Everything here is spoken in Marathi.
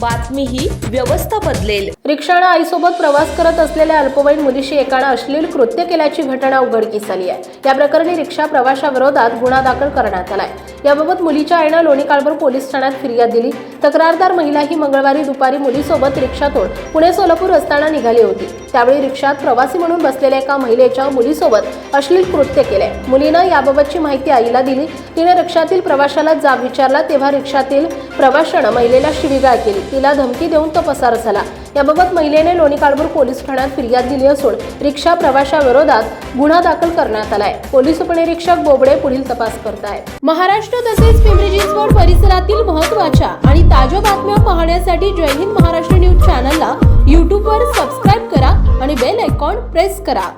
बातमी ही व्यवस्था बदलेल. रिक्षानं आईसोबत प्रवास करत असलेल्या अल्पवयीन मुलीशी एकानं अश्लील कृत्य केल्याची घटना उघडकीस आली आहे. या प्रकरणी रिक्षा प्रवाशाविरोधात गुन्हा दाखल करण्यात आलाय. याबाबत मुलीच्या आईनं लोणी काळभर पोलीस ठाण्यात फिर्याद दिली. तक्रारदार महिला ही मंगळवारी दुपारी मुलीसोबत रिक्षातून पुणे सोलापूर असताना निघाली होती. त्यावेळी रिक्षात प्रवासी म्हणून बसलेल्या एका महिलेच्या मुलीसोबत अश्लील कृत्य केले. मुलीनं याबाबतची माहिती आईला दिली. तिने रिक्षातील प्रवाशाला जाब विचारला तेव्हा रिक्षातील प्रवाशानं महिलेला शिवीगाळ केली. तिला धमकी देऊन तो पसार झाला. याबाबत महिलेने लोणी काळभोर पोलीस ठाण्यात फिर्याद दिली असून रिक्षा प्रवाशाविरोधात गुन्हा दाखल करण्यात आलाय. पोलीस उपनिरीक्षक बोबडे पुढील तपास करतायत महाराष्ट्र तसेच पिंपरी चिंचवड परिसरातील महत्त्वाच्या आणि ताज्या बातम्या पाहण्यासाठी जय हिंद महाराष्ट्र न्यूज चॅनलला यूट्यूबवर सबस्क्राईब करा आणि बेल आयकॉन प्रेस करा.